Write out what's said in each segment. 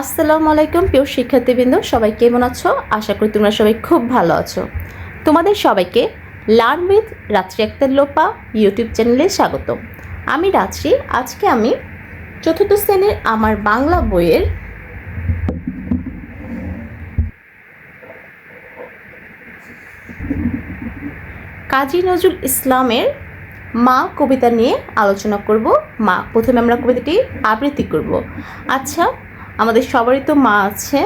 আসসালামু আলাইকুম, প্রিয় শিক্ষার্থীবৃন্দ, সবাই কেমন আছো? আশা করি তোমরা সবাই খুব ভালো আছো। তোমাদের সবাইকে লার্ন উইথ রাত্রি আক্তার লোপা ইউটিউব চ্যানেলে স্বাগত। আমি রাত্রি, আজকে আমি চতুর্থ শ্রেণির আমার বাংলা বইয়ের কাজী নজরুল ইসলামের মা কবিতা নিয়ে আলোচনা করব। মা, প্রথমে আমরা কবিতাটি আবৃত্তি করব। আচ্ছা আমাদের সবারই তো মা আছে।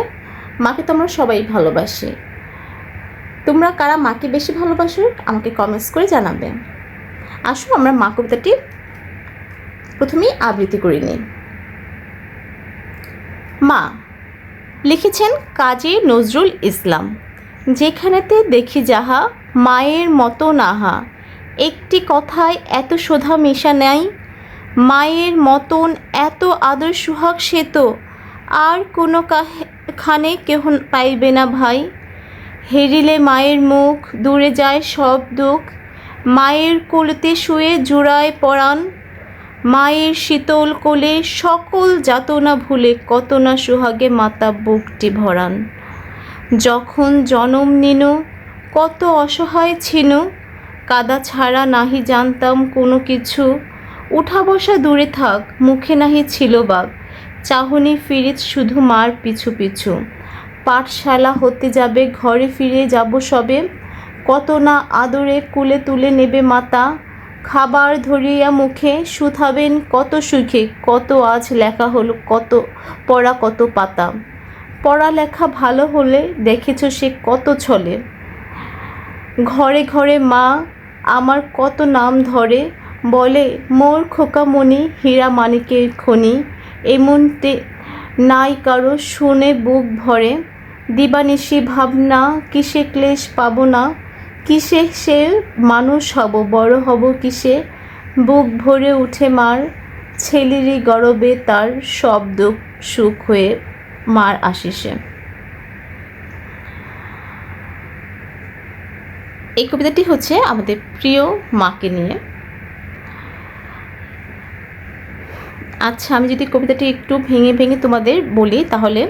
মাকে তো আমরা সবাই ভালোবাসি। তোমরা কারা মাকে বেশি ভালোবাসো আমাকে কমেন্টস করে জানাবে। আসো, আমরা মা কবিতাটি প্রথমেই আবৃত্তি করে নিই। মা, লিখেছেন কাজী নজরুল ইসলাম, যেখানেতে দেখি যাহা মায়ের মতো নাহা, একটি কথায় এত শোধা মেশা নেই, মায়ের মতন এত আদর সুহাগ সে তো আর কোনো খানে কেহ পাইবে না ভাই। হেরিলে মায়ের মুখ, দূরে যায় সব দুঃখ। মায়ের কোলেতে শুয়ে জোড়ায় পরাণ। মায়ের শীতল কোলে সকল যাতনা ভুলে কত না সুহাগে মাতা বুকটি ভরান যখন জনম নিনু, কত অসহায় ছিল কাদা ছাড়া নাহি জানতাম কোনো কিছু। উঠা বসা দূরে থাক, মুখে নাহি ছিল বাঘ চাহনি ফিরিত শুধু মার পিছু পিছু। পাঠশালা হতে যাবে, ঘরে ফিরে যাব সবে। কত না আদরে কুলে তুলে নেবে মাতা। খাবার ধরিয়া মুখে শুথাবেন কত সুখে, কত আজ লেখা হলো, কত পড়া কত পাতা। পড়ালেখা ভালো হলে দেখেছ সে কত ছলে। ঘরে ঘরে মা আমার কত নাম ধরে, বলে, মোর খোকামণি হীরা মানিকের খনি। এমনতে নাই কারও শুনে বুক ভরে। দিবানিশি ভাবনা, কিসে ক্লেশ পাবো না? কিসে সে মানুষ হব, বড় হব কিসে? বুক ভরে উঠে মার ছেলেরই গরবে তার সব দুঃখ সুখ হয়ে মার আশিসে। এই কবিতাটি হচ্ছে আমাদের প্রিয় মাকে নিয়ে। আচ্ছা আমি যদি কবিতাটি একটু ভেঙে ভেঙে তোমাদের বলি, তাহলে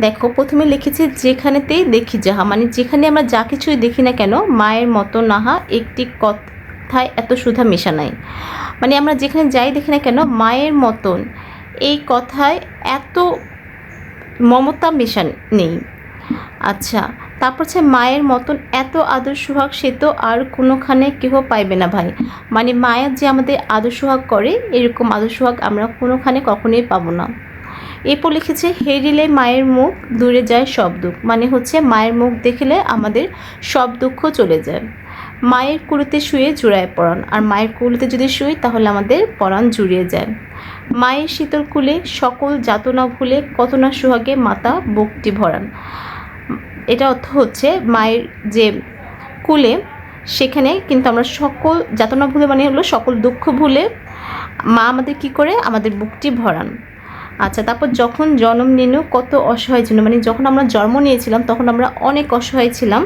দেখো, প্রথমে লিখেছে, যেখানেতেই দেখি যাহা মানে যেখানে আমরা যা কিছুই দেখি না কেন, মায়ের মতো নাহা একটি কথায় এত সুধা মেশা নাই। মানে আমরা যেখানে যাই দেখি না কেন, মায়ের মতন এই কথায় এত মমতা মেশা নেই। আচ্ছা তারপর হচ্ছে মায়ের মতন এত আদর সোহাগ, সে তো আর কোনোখানে কেহ পাইবে না ভাই। মানে মায়ের যে আমাদের আদর সোহাগ করে, এরকম আদর সোহাগ আমরা কোনোখানে কখনোই পাবো না। এরপর লিখেছে হেরিলে মায়ের মুখ, দূরে যায় সব দুঃখ। মানে হচ্ছে মায়ের মুখ দেখলে আমাদের সব দুঃখ চলে যায়। মায়ের কুড়িতে শুয়ে জুড়ায় পড়ান আর মায়ের কুড়িতে যদি শুই, তাহলে আমাদের পরাণ জুড়িয়ে যায়। মায়ের শীতল কুলে সকল যাতনা ভুলে কত না সোহাগে মাতা বুকটি ভরান। এটা অর্থ হচ্ছে মায়ের যে কুলে, সেখানে কিন্তু আমরা সকল, যাতনা ভুলে মানে হলো সকল দুঃখ ভুলে মা আমাদের কি করে? আমাদের বুকটি ভরান। আচ্ছা তারপর যখন জন্ম নিনু কত অসহায় ছিল। মানে যখন আমরা জন্ম নিয়েছিলাম, তখন আমরা অনেক অসহায় ছিলাম।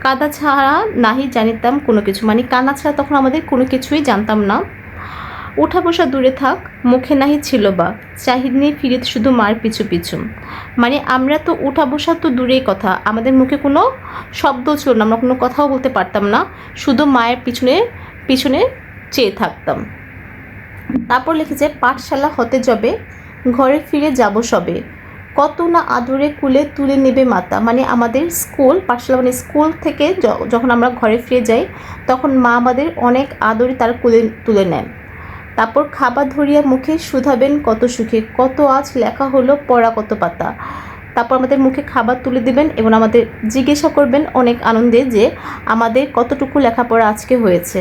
কাদা ছাড়া নাহি জানিতাম কোনো কিছু। মানে কানা ছাড়া তখন আমাদের কোনো কিছুই জানতাম না। উঠা বসা দূরে থাক, মুখে নাহি ছিল বা চাহিদনি ফিরে শুধু মার পিছু পিছু। মানে আমরা তো উঠা বসা তো দূরেই কথা, আমাদের মুখে কোনো শব্দ ছিল না, আমরা কোনো কথাও বলতে পারতাম না, শুধু মায়ের পিছনে পিছনে চেয়ে থাকতাম। তারপর লিখেছে, পাঠশালা হতে যাবে, ঘরে ফিরে যাব সবে। কত না আদরে কুলে তুলে নেবে মাতা। মানে আমাদের স্কুল, পাঠশালা মানে স্কুল থেকে যখন আমরা ঘরে ফিরে যাই, তখন মা আমাদের অনেক আদরে তার কুলে তুলে নেন। তারপর খাবার ধরিয়া মুখে শুধাবেন কত সুখে, কত আজ লেখা হলো পড়া কত পাতা। তারপর আমাদের মুখে খাবার তুলে দিবেন এবং আমাদের জিজ্ঞাসা করবেন অনেক আনন্দে যে আমাদের কতটুকু লেখাপড়া আজকে হয়েছে।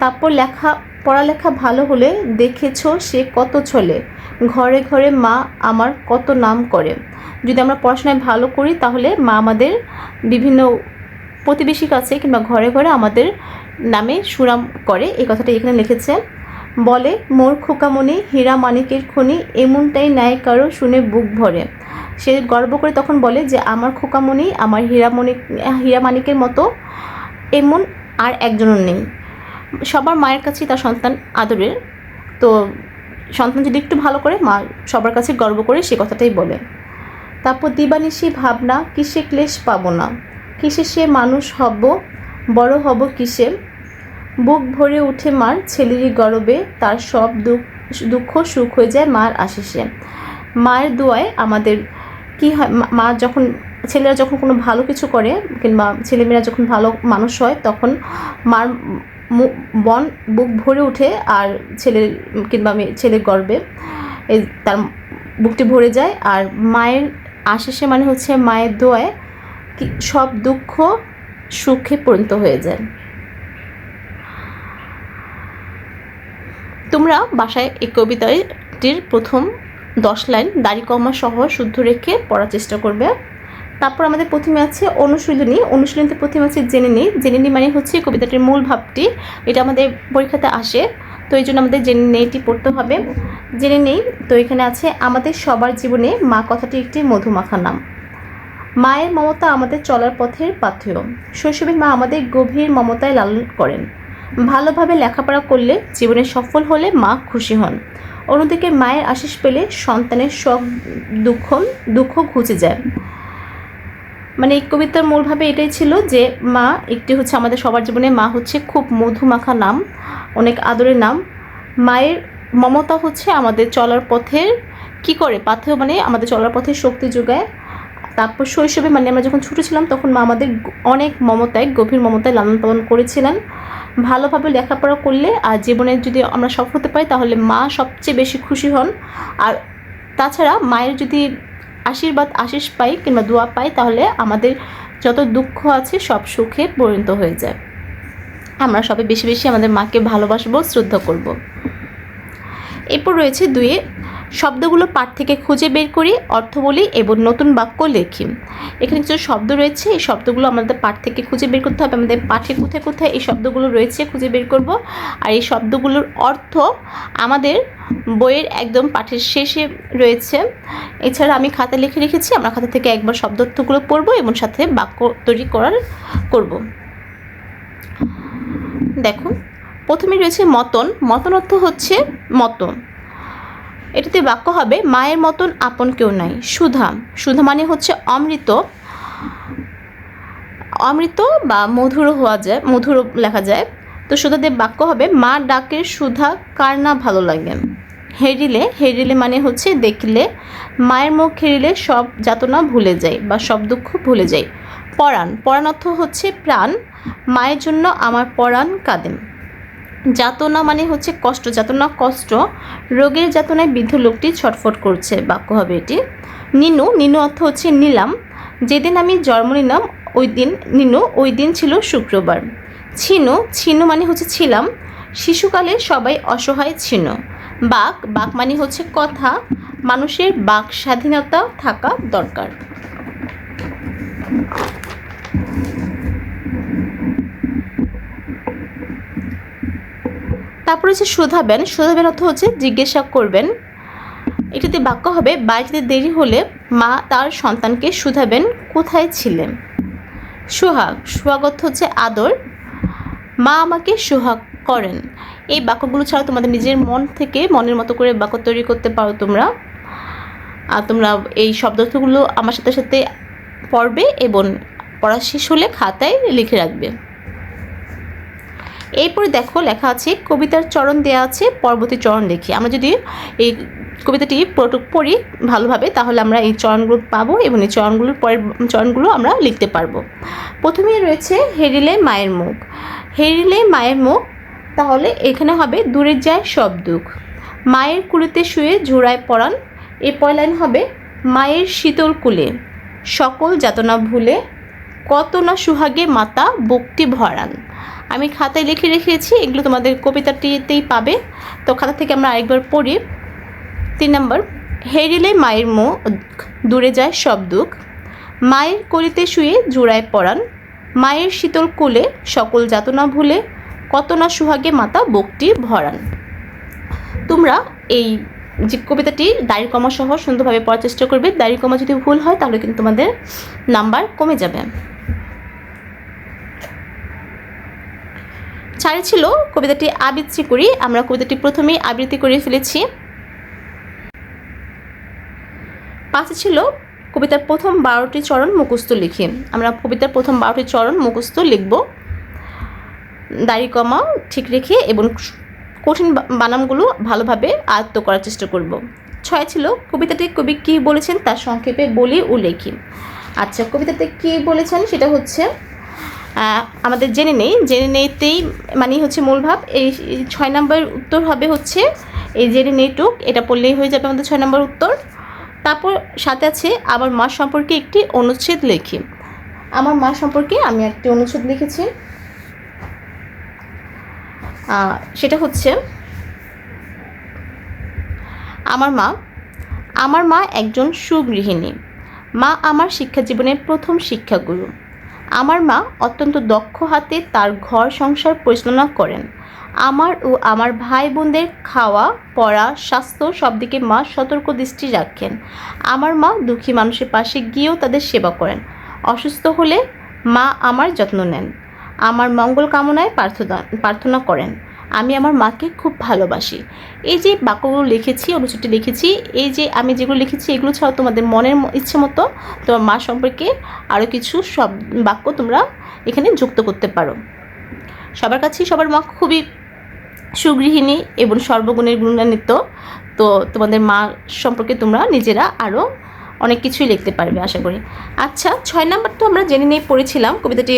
তারপর লেখা, পড়ালেখা ভালো হলে দেখেছ সে কত ছলে, ঘরে ঘরে মা আমার কত নাম করে। যদি আমরা পড়াশোনায় ভালো করি তাহলে মা আমাদের বিভিন্ন প্রতিবেশীর কাছে কিংবা ঘরে ঘরে আমাদের নামে সুনাম করে। এই কথাটা এখানে লিখেছে বলে, মোর খোকামণি হীরা মানিকের খনি এমনটাই ন্যায় কারও শুনে বুক ভরে। সে গর্ব করে তখন বলে যে, আমার খোকামণি আমার হীরামণি হীরা মানিকের মতো এমন আর একজনও নেই। সবার মায়ের কাছেই তার সন্তান আদরের। তো সন্তান যদি একটু ভালো করে, মা সবার কাছে গর্ব করে সে কথাটাই বলে। তারপর দিবানিশি ভাবনা, কিসে ক্লেশ পাবো না? কিসে সে মানুষ হব, বড় হব কিসে বুক ভরে উঠে মার ছেলেরই গরবে, তার সব দুঃখ সুখ হয়ে যায় মার আশিসে। মায়ের দোয়ায় আমাদের কি হয়, মা- যখন, ছেলেরা যখন কোনো ভালো কিছু করে কিংবা ছেলেমেয়েরা যখন ভালো মানুষ হয়, তখন মার বন বুক ভরে উঠে আর ছেলের কিংবা ছেলের গর্বে তার বুকটি ভরে যায়। আর মায়ের আশিসে মানে হচ্ছে মায়ের দোয়ায় কি, সব দুঃখ সুখে পরিণত হয়ে যায়। তোমরা বাসায় এই কবিতাটির প্রথম দশ লাইন দাড়ি কমা সহ শুদ্ধ রেখে পড়ার চেষ্টা করবে। তারপর আমাদের প্রথমে আছে অনুশীলনী। অনুশীলনীতে প্রথমে আছে জেনে নিই জেনে নিই মানে হচ্ছে কবিতাটির মূল ভাবটি। এটা আমাদের পরীক্ষাতে আসে। তো এই জন্য আমাদের জেনে নেইটি পড়তে হবে। জেনে নেই। তো এখানে আছে, আমাদের সবার জীবনে মা কথাটি একটি মধুমাখা নাম। মায়ের মমতা আমাদের চলার পথের পাথেয়। শৈশবে মা আমাদের গভীর মমতায় লালন করেন। ভালোভাবে লেখাপড়া করলে জীবনে সফল হলে মা খুশি হন। অন্যদিকে মায়ের আশিস পেলে সন্তানের সব দুঃখ দুঃখ ঘুচে যায়। মানে এই কবিতার মূলভাবে এটাই ছিল যে মা একটি হচ্ছে আমাদের সবার জীবনে মা হচ্ছে খুব মধুমাখা নাম, অনেক আদরের নাম। মায়ের মমতা হচ্ছে আমাদের চলার পথের, কি করে? পাথেয় মানে আমাদের চলার পথে শক্তি যোগায়। তারপর শৈশবে মানে আমরা যখন ছোটো ছিলাম, তখন মা আমাদের অনেক মমতায়, গভীর মমতায় লালন পালন করেছিলেন। ভালোভাবে লেখাপড়া করলে আর জীবনে যদি আমরা সফল হতে পারি, তাহলে মা সবচেয়ে বেশি খুশি হন। আর তাছাড়া মায়ের যদি আশীর্বাদ আশিস পাই কিংবা দোয়া পাই, তাহলে আমাদের যত দুঃখ আছে সব সুখে পরিণত হয়ে যায়। আমরা সবাই বেশি বেশি আমাদের মাকে ভালোবাসবো, শ্রদ্ধা করব। এরপর রয়েছে দুয়ে শব্দগুলো পাঠ থেকে খুঁজে বের করি, অর্থ বলি এবং নতুন বাক্য লেখি। এখানে কিছু শব্দ রয়েছে, এই শব্দগুলো আমাদের পাঠ থেকে খুঁজে বের করতে হবে। আমাদের পাঠে কোথায় কোথায় এই শব্দগুলো রয়েছে খুঁজে বের করব। আর এই শব্দগুলোর অর্থ আমাদের বইয়ের একদম পাঠের শেষে রয়েছে। এছাড়া আমি খাতা লিখে রেখেছি, আমরা খাতা থেকে একবার শব্দার্থগুলো পড়ব এবং সাথে বাক্য তৈরি করার করব। দেখো প্রথমে রয়েছে মতন। মতন অর্থ হচ্ছে মতন এটাতে বাক্য হবে, মায়ের মতন আপন কেউ নাই। সুধা সুধা মানে হচ্ছে অমৃত অমৃত বা মধুর হওয়া যায়, মধুর লেখা যায়। তো সুধাদের বাক্য হবে, মা ডাকের সুধা কার না ভালো লাগে? হেরিলে হেরিলে মানে হচ্ছে দেখলে, মায়ের মুখ হেরিলে সব যাতনা ভুলে যায় বা সব দুঃখ ভুলে যায়। পরাণ পরাণ অর্থ হচ্ছে প্রাণ, মায়ের জন্য আমার পরাণ কাঁদেন। যাতনা মানে হচ্ছে কষ্ট, যাতনা কষ্ট, রোগের যাতনায় বৃদ্ধ লোকটি ছটফট করছে, বাক্য হবে এটি। নিনু নিনু অর্থ হচ্ছে নিলাম। যেদিন আমি জন্ম নিলাম, ওই দিন, নিনু, ওই দিন ছিল শুক্রবার। ছিনু ছিনু মানে হচ্ছে ছিলাম। শিশুকালে সবাই অসহায় ছিল বাক বাক মানে হচ্ছে কথা। মানুষের বাক স্বাধীনতা থাকা দরকার। তারপর হচ্ছে শোধাবেন। শোধাবেন অর্থ হচ্ছে জিজ্ঞাসা করবেন। এটাতে বাক্য হবে, বাড়িতে দেরি হলে মা তার সন্তানকে শুধাবেন, কোথায় ছিলেন? সোহাগ সোহাগ অর্থ হচ্ছে আদর। মা আমাকে সোহাগ করেন। এই বাক্যগুলো ছাড়া তোমাদের নিজের মন থেকে মনের মতো করে বাক্য তৈরি করতে পারো তোমরা। আর তোমরা এই শব্দার্থগুলো আমার সাথে সাথে পড়বে এবং পড়া শেষ হলে খাতায় লিখে রাখবে। এরপরে দেখো লেখা আছে, কবিতার চরণ দেওয়া আছে, পরবর্তী চরণ দেখি আমরা যদি এই কবিতাটি পড়- ভালোভাবে, তাহলে আমরা এই চরণগুলো পাবো এবং এই চরণগুলোর পরের চরণগুলো আমরা লিখতে পারব। প্রথমেই রয়েছে, হেরিলে মায়ের মুখ। হেরিলে মায়ের মুখ, তাহলে এখানে হবে, দূরে যায় সব দুঃখ। মায়ের কুলেতে শুয়ে ঝোড়ায় পড়ান এ লাইন হবে, মায়ের শীতল কুলে, সকল যাতনা ভুলে কত না সুহাগে মাতা বুকটি ভরান। আমি খাতায় লিখে রেখেছি, এগুলো তোমাদের কবিতাটিতেই পাবে। তো খাতা থেকে আমরা আরেকবার পড়ি। তিন নম্বর, হেরিলে মায়ের মুখ, দূরে যায় সব দুঃখ। মায়ের কলিতে শুয়ে জোড়ায় পড়ান মায়ের শীতল কোলে সকল যাতনা ভুলে কত না সুহাগে মাতা বুকটি ভরান। তোমরা এই যে কবিতাটি দাড়ি কমা সহ সুন্দরভাবে পড়ার চেষ্টা করবে দাড়ি কমা যদি ভুল হয় তাহলে কিন্তু তোমাদের নাম্বার কমে যাবে। চারে ছিল কবিতাটি আবৃত্তি করি। আমরা কবিতাটি প্রথমেই আবৃত্তি করে ফেলেছি। পাঁচে ছিল কবিতার প্রথম বারোটি চরণ মুখস্থ লিখি। আমরা কবিতার প্রথম বারোটি চরণ মুখস্থ লিখব। দাড়ি কমা ঠিক রেখে এবং কঠিন বানামগুলো ভালোভাবে আয়ত্ত করার চেষ্টা করব। ছয় ছিল কবিতাটি কবি কী বলেছেন তার সংক্ষেপে বলি ও লেখি। আচ্ছা কবিতাতে কী বলেছেন সেটা হচ্ছে আমাদের জেনে নেই। জেনে নেইতেই মানে হচ্ছে মূল ভাব, এই এই ছয় নম্বর উত্তর হবে হচ্ছে, এই জেনে নেইটুক, এটা পড়লেই হয়ে যাবে আমাদের ছয় নম্বর উত্তর। তারপর সাথে আছে, আমার মা সম্পর্কে একটি অনুচ্ছেদ লিখি। আমার মা সম্পর্কে আমি একটি অনুচ্ছেদ লিখেছি। সেটা হচ্ছে, আমার মা আমার মা একজন সুগৃহিণী। মা আমার শিক্ষা জীবনের প্রথম শিক্ষাগুরু। আমার মা অত্যন্ত দক্ষ হাতে তার ঘর সংসার পরিচালনা করেন। আমার ও আমার ভাই বোনদের খাওয়া, পড়া, স্বাস্থ্য সব দিকে মা সতর্ক দৃষ্টি রাখেন। আমার মা দুঃখী মানুষের পাশে গিয়েও তাদের সেবা করেন। অসুস্থ হলে মা আমার যত্ন নেন। আমার মঙ্গল কামনায় প্রার্থনা প্রার্থনা করেন। আমি আমার মাকে খুব ভালোবাসি। এই যে বাক্যগুলো লিখেছি, অনুচ্ছেদটি লিখেছি, এই যে আমি যেগুলো লিখেছি, এগুলো ছাড়াও তোমাদের মনের ইচ্ছে মতো তোমার মা সম্পর্কে আরও কিছু সব বাক্য তোমরা এখানে যুক্ত করতে পারো। সবার কাছেই সবার মা খুবই সুগৃহিণী এবং সর্বগুণের গুণান্বিত। তো তোমাদের মা সম্পর্কে তোমরা নিজেরা আরও অনেক কিছুই লিখতে পারবে, আশা করি। আচ্ছা ছয় নাম্বার তো আমরা জেনে নেই পড়েছিলাম, কবিতাটি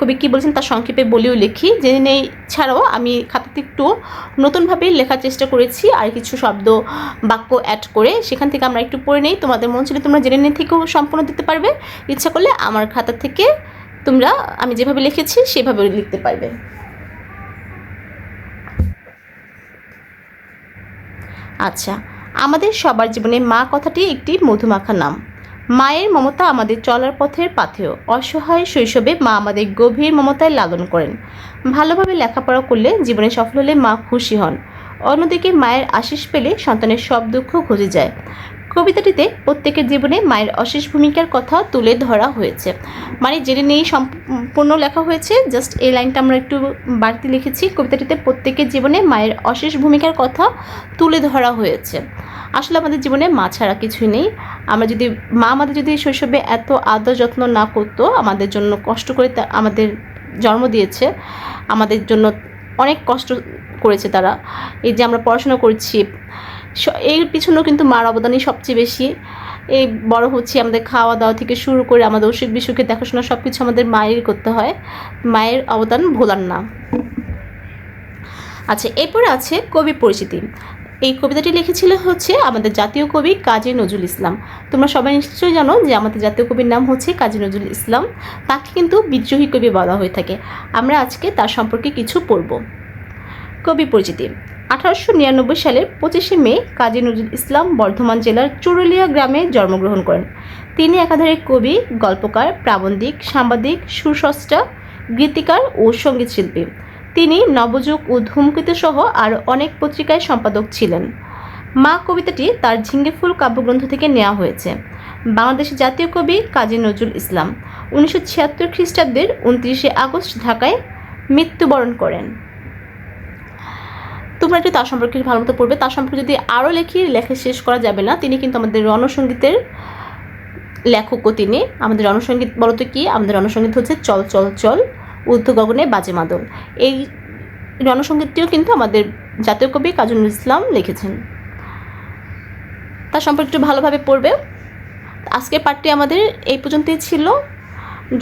কবি কী বলছেন তার সংক্ষেপে বলেও লিখি। জেনে নেই, ছাড়াও আমি খাতাতে একটু নতুনভাবে লেখার চেষ্টা করেছি, আর কিছু শব্দ বাক্য অ্যাড করে, সেখান থেকে আমরা একটু পড়ে নেই। তোমাদের মন ছিল তোমরা জেনে নেই থেকেও সম্পূর্ণ দিতে পারবে। ইচ্ছা করলে আমার খাতা থেকে তোমরা, আমি যেভাবে লিখেছি, সেভাবে লিখতে পারবে। আচ্ছা আমাদের সবার জীবনে মা কথাটি একটি মধুমাখা নাম। মায়ের মমতা আমাদের চলার পথের পাথেয়। অসহায় শৈশবে মা আমাদের গভীর মমতায় লালন করেন। ভালোভাবে লেখাপড়া করলে জীবনে সফল হলে মা খুশি হন। অন্যদিকে মায়ের আশিস পেলে সন্তানের সব দুঃখ ঘুচে যায়। কবিতাটিতে প্রত্যেকের জীবনে মায়ের অশেষ ভূমিকার কথা তুলে ধরা হয়েছে। মানে জেনে নিয়েই সম্পূর্ণ লেখা হয়েছে। জাস্ট এই লাইনটা আমরা একটু বাড়তি লিখেছি। কবিতাটিতে প্রত্যেকের জীবনে মায়ের অশেষ ভূমিকার কথা তুলে ধরা হয়েছে। আসলে আমাদের জীবনে মা ছাড়া কিছুই নেই। আমরা যদি, মা আমাদের যদি শৈশবে এত আদর যত্ন না করতো, আমাদের জন্য কষ্ট করে আমাদের জন্ম দিয়েছে, আমাদের জন্য অনেক কষ্ট করেছে তারা। এই যে আমরা পড়াশোনা করছি এর পিছনেও কিন্তু মার অবদানই সবচেয়ে বেশি। এই বড় হচ্ছে, আমাদের খাওয়া দাওয়া থেকে শুরু করে আমাদের অসুখ বিসুখে দেখাশোনা সব কিছু আমাদের মায়েরই করতে হয়। মায়ের অবদান ভোলার না। আচ্ছা এরপরে আছে কবি পরিচিতি। এই কবিতাটি লিখেছিল হচ্ছে আমাদের জাতীয় কবি কাজী নজরুল ইসলাম। তোমরা সবাই নিশ্চয়ই জানো যে আমাদের জাতীয় কবির নাম হচ্ছে কাজী নজরুল ইসলাম। তাকে কিন্তু বিদ্রোহী কবি বলা হয়ে থাকে। আমরা আজকে তার সম্পর্কে কিছু পড়ব। কবি পরিচিতি। আঠারোশো নিরানব্বই সালের পঁচিশে মে কাজী নজরুল ইসলাম বর্ধমান জেলার চুরুলিয়া গ্রামে জন্মগ্রহণ করেন। তিনি একাধারে কবি, গল্পকার, প্রাবন্ধিক, সাংবাদিক, সুস্রষ্টা, গীতিকার ও সংগীত শিল্পী। তিনি নবযুগ ও ধূমকেতু সহ আরও অনেক পত্রিকায় সম্পাদক ছিলেন। মা কবিতাটি তার ঝিঙ্গে ফুল কাব্যগ্রন্থ থেকে নেওয়া হয়েছে। বাংলাদেশের জাতীয় কবি কাজী নজরুল ইসলাম উনিশশো ছিয়াত্তর খ্রিস্টাব্দের উনত্রিশে আগস্ট ঢাকায় মৃত্যুবরণ করেন। তোমরা একটু তার সম্পর্কে ভালো মতো পড়বে, তার সম্পর্কে যদি আরও লেখি, লেখা শেষ করা যাবে না, তিনি কিন্তু আমাদের রণসঙ্গীতের লেখকও তিনি। আমাদের রণসঙ্গীত বলতো কি? আমাদের রণসঙ্গীত হচ্ছে চল চল চল গগনে বাজে মাদল। এই রণসঙ্গীতটিও কিন্তু আমাদের জাতীয় কবি কাজী নজরুল ইসলাম লিখেছেন। তার সম্পর্কে একটু ভালোভাবে পড়বে। আজকের পার্টটি আমাদের এই পর্যন্তই ছিল।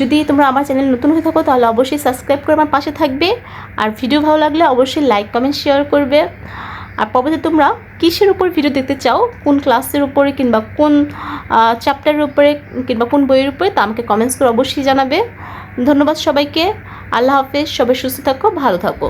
যদি তোমরা আমার চ্যানেল নতুন হয়ে থাকো, তাহলে অবশ্যই সাবস্ক্রাইব করে আমার পাশে থাকবে। আর ভিডিও ভালো লাগলে অবশ্যই লাইক কমেন্ট শেয়ার করবে। আর পরবর্তী তোমরা কিসের উপর ভিডিও দেখতে চাও? কোন ক্লাসের উপরে কিংবা কোন চ্যাপ্টারের উপরে কিংবা কোন বইয়ের উপরে, তা আমাকে কমেন্টস করে অবশ্যই জানাবে। ধন্যবাদ সবাইকে। আল্লাহ হাফেজ। সবাই সুস্থ থাকো, ভালো থাকো।